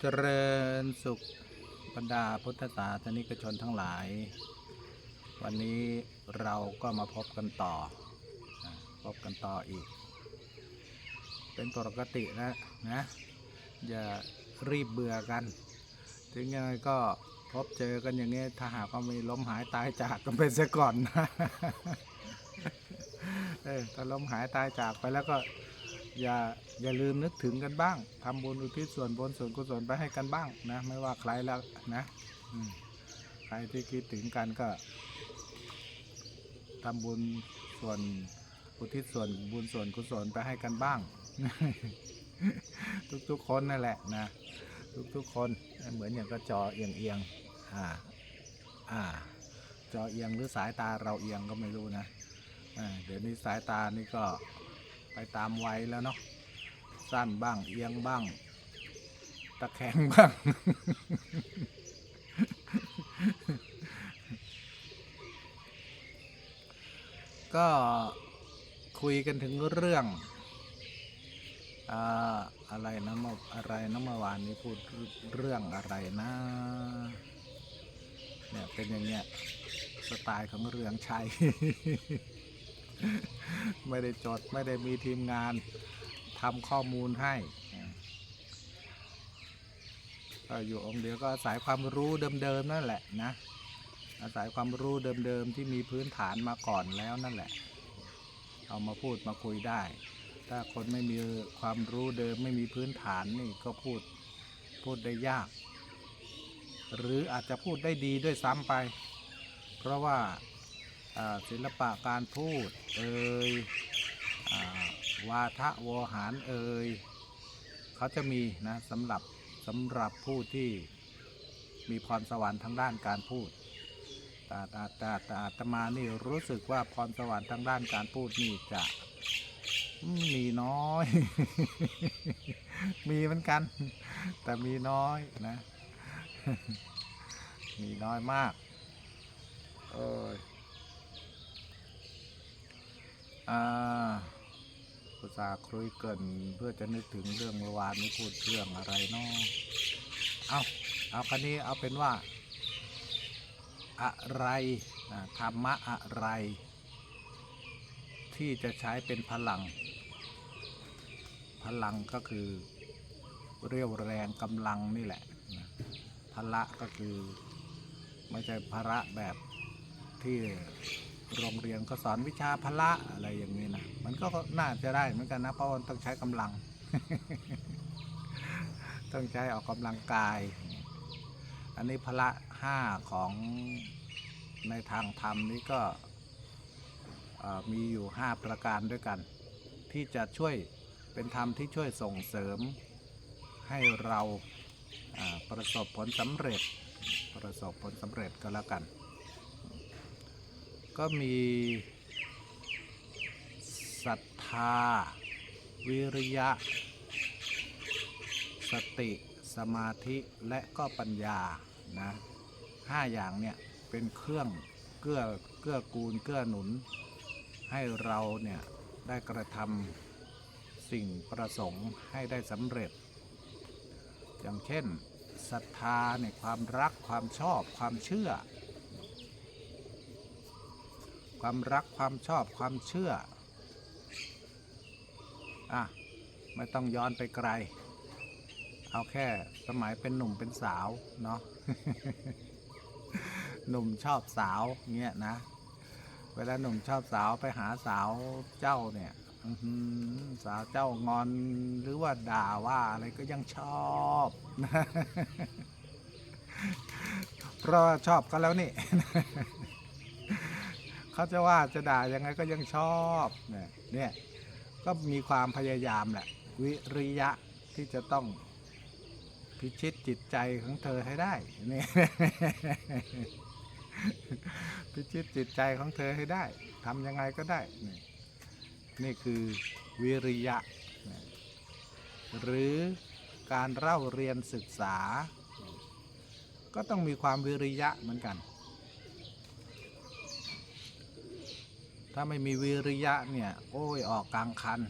เจริญสุขบรรดาพุทธศาสนิกชนทั้งหลาย วันนี้เราก็มาพบกันต่อ พบกันต่ออีก เป็นปกตินะนะ อย่ารีบเบื่อกัน ถึงยังไงก็พบเจอกันอย่างนี้ถ้าหากว่ามีล้มหายตายจากกันไปเสียก่อนนะเออถ้าล้มหายตายจากไปแล้วก็ อย่าอย่าลืมนึกถึงกันบ้างทำบุญอุทิศส่วนบุญส่วนกุศลไปให้กันบ้างนะไม่ว่าใครแล้วนะใครที่คิดถึงกันก็ทำบุญส่วนอุทิศส่วนบุญส่วนกุศลไปให้กันบ้าง ทุกๆคนนั่นแหละนะ ทุกๆคนเหมือนอย่างกระจอเอียงเอียงอ่าอ่าจอเอียงหรือสายตาเราเอียงก็ไม่รู้นะเดี๋ยวนี้สายตานี่ก็ ไปตามวัยแล้วเนาะสั้นบ้างเอียงบ้าง ตะแคงบ้าง ก็คุยกันถึงเรื่องอะไรนะเมื่ออะไรนะเมื่อวานนี้พูดเรื่องอะไรนะเนี่ยเป็นอย่างเงี้ยสไตล์ของเรืองชัย ไม่ได้จดไม่ได้มีทีมงานทำข้อมูลให้ก็อยู่องค์เดียวก็อาศัยความรู้เดิมๆนั่นแหละนะ อาศัยความรู้เดิมๆที่มีพื้นฐานมาก่อนแล้วนั่นแหละ เอามาพูดมาคุยได้ ถ้าคนไม่มีความรู้เดิมไม่มีพื้นฐานนี่ก็พูดพูดได้ยาก หรืออาจจะพูดได้ดีด้วยซ้ำไป เพราะว่าอ่า ศิลปะการพูดเอ่ยอวาทะโวหารเอ่ยเขาจะมีนะสำหรับสำหรับผู้ที่มีพรสวรรค์ทางด้านการพูดแต่แต่แต่แต่อาตมานี่รู้สึกว่าพรสวรรค์ทางด้านการพูดนี่จะมีน้อย มีเหมือนกัน แต่มีน้อยนะ มีน้อยมาก เอ้ยอ่า ภาษาห์คุยเกินเพื่อจะนึกถึงเรื่องเมื่อวานนี้พูดเรื่องอะไรเนาะเอาเอาคันนี้เอาเป็นว่า อะไรธรรมะอะไร ที่จะใช้เป็นพลัง พลังก็คือเรียวแรงกำลังนี่แหละนะพละก็คือไม่ใช่พระแบบที่ โรงเรียนก็สอนวิชาพละอะไรอย่างนี้นะมันก็น่าจะได้เหมือนกันนะเพราะมันต้องใช้กำลัง ต้องใช้ออกกำลังกาย อันนี้พละห้าของในทางธรรมนี้ก็มีอยู่ห้าประการด้วยกัน ที่จะช่วยเป็นธรรมที่ช่วยส่งเสริม ให้เราประสบผลสำเร็จ ประสบผลสำเร็จก็แล้วกัน ก็มีศรัทธา วิริยะ สติ สมาธิและก็ปัญญานะห้าอย่างเนี่ยเป็นเครื่องเกื้อเกื้อกูลเกื้อหนุน ให้เราเนี่ยได้กระทำสิ่งประสงค์ให้ได้สำเร็จ อย่างเช่นศรัทธาในความรักความชอบความเชื่อ ความรักความชอบความเชื่ออะไม่ต้องย้อนไปไกล เอาแค่สมัยเป็นหนุ่มเป็นสาว เนาะหนุ่มชอบสาวเงี้ยนะ เวลาหนุ่มชอบสาวไปหาสาวเจ้าเนี่ยสาวเจ้างอนหรือว่าด่าว่าอะไรก็ยังชอบเพราะชอบกันแล้วนี่ เขาจะว่าจะด่ายังไงก็ยังชอบเนี่ยเนี่ยก็มีความพยายามแหละ วิริยะที่จะต้องพิชิตจิตใจของเธอให้ได้นี่พิชิตจิตใจของเธอให้ได้ทำยังไงก็ได้ นี่นี่คือวิริยะนะหรือการเล่าเรียนศึกษา ก็ต้องมีความวิริยะเหมือนกัน ถ้าไม่มีวิริยะเนี่ย โอ้ยออกกลางคัน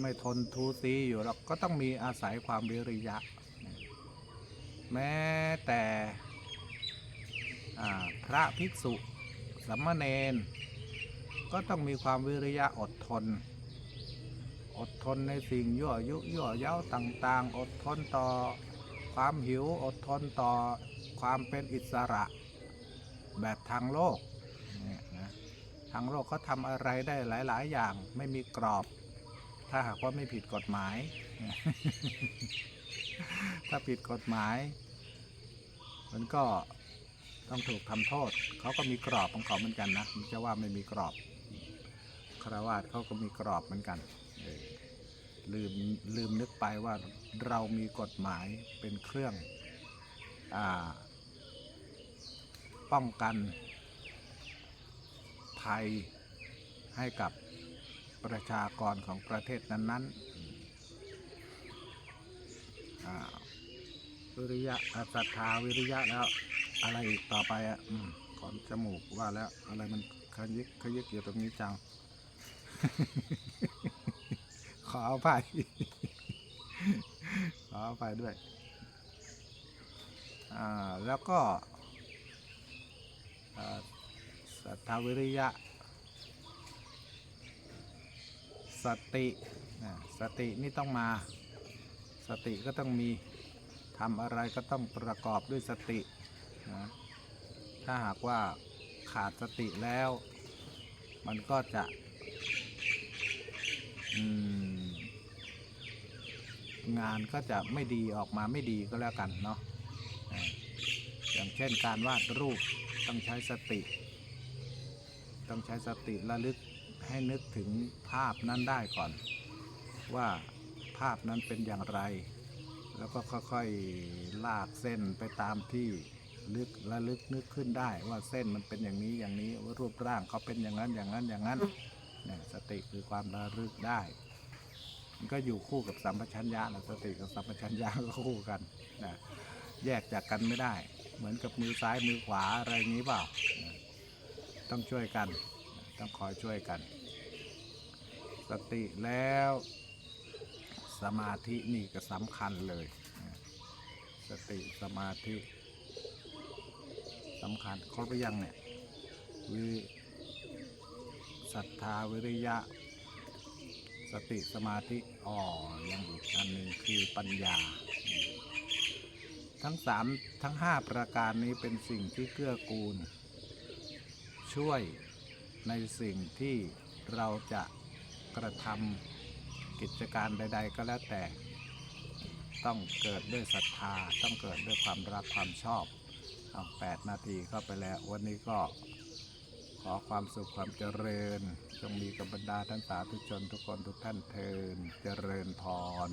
ไม่ทนทูซีอยู่หรอกก็ต้องมีอาศัยความวิริยะ แม้แต่พระภิกษุสามมาเณรก็ต้องมีความวิริยะอดทน อดทนในสิ่งยั่วยุยั่วเย้าต่าง ๆ อดทนต่อความหิวอดทนต่อความเป็นอิสระ แบบทางโลกนี่นะทางโลกเขาทำอะไรได้หลาย ๆ อย่างไม่มีกรอบ ถ้าหากว่าไม่ผิดกฎหมาย ถ้าผิดกฎหมาย มันก็ต้องถูกทำโทษ เขาก็มีกรอบของเขาเหมือนกันนะไมันจะว่าไม่มีกรอบคารวาสเขาก็มีกรอบเหมือนกันลืมลืมนึกไปว่าเรามีกฎหมายเป็นเครื่องอา ป้องกันภัยให้กับประชากรของประเทศนั้นๆวิริยะศรัทธาวิริยะแล้วอะไรอีกต่อไปอะขอนจมูกว่าแล้วอะไรมันขยิกขยิกอยู่ตรงนี้จัง ขอเอาไปขอเอาไปด้วย อ่า แล้วก็ อ่าศรัทธาวิริยะ สติสตินี่ต้องมา สติก็ต้องมีทำอะไรก็ต้องประกอบด้วยสตินะถ้าหากว่าขาดสติแล้ว มันก็จะงานก็จะไม่ดีออกมาไม่ดีก็แล้วกันเนาะอย่างเช่นการวาดรูป ต้องใช้สติ ต้องใช้สติระลึกให้นึกถึงภาพนั้นได้ก่อน ว่าภาพนั้นเป็นอย่างไร แล้วก็ค่อยๆลากเส้นไปตามที่ลึกระลึกนึกขึ้นได้ว่าเส้นมันเป็นอย่างนี้อย่างนี้ว่ารูปร่างเขาเป็นอย่างนั้นอย่างนั้นอย่างนั้นเนี่ยสติคือความระลึกได้มันก็อยู่คู่กับสัมปชัญญะนะสติกับสัมปชัญญะก็คู่กันนะแยกจากกันไม่ได้ เหมือนกับมือซ้ายมือขวาอะไรอย่างนี้เปล่า ต้องช่วยกัน ต้องคอยช่วยกัน สติแล้วสมาธินี่ก็สำคัญเลย สติสมาธิสำคัญครบหรือยังเนี่ยวิศรัทธาวิริยะ สติสมาธิอ๋อยังอีกอันหนึ่งคือปัญญา ทั้งสามทั้งห้าประการนี้เป็นสิ่งที่เกื้อกูล ช่วยในสิ่งที่เราจะกระทำกิจการใด ๆ ก็แล้วแต่ ต้องเกิดด้วยศรัทธา ต้องเกิดด้วยความรักความชอบเอาแปดนาทีเข้าไปแล้ว วันนี้ก็ขอความสุขความเจริญ จงมีกับบรรดาท่านสาธุชนทุกคนทุกท่านเทินเจริญพร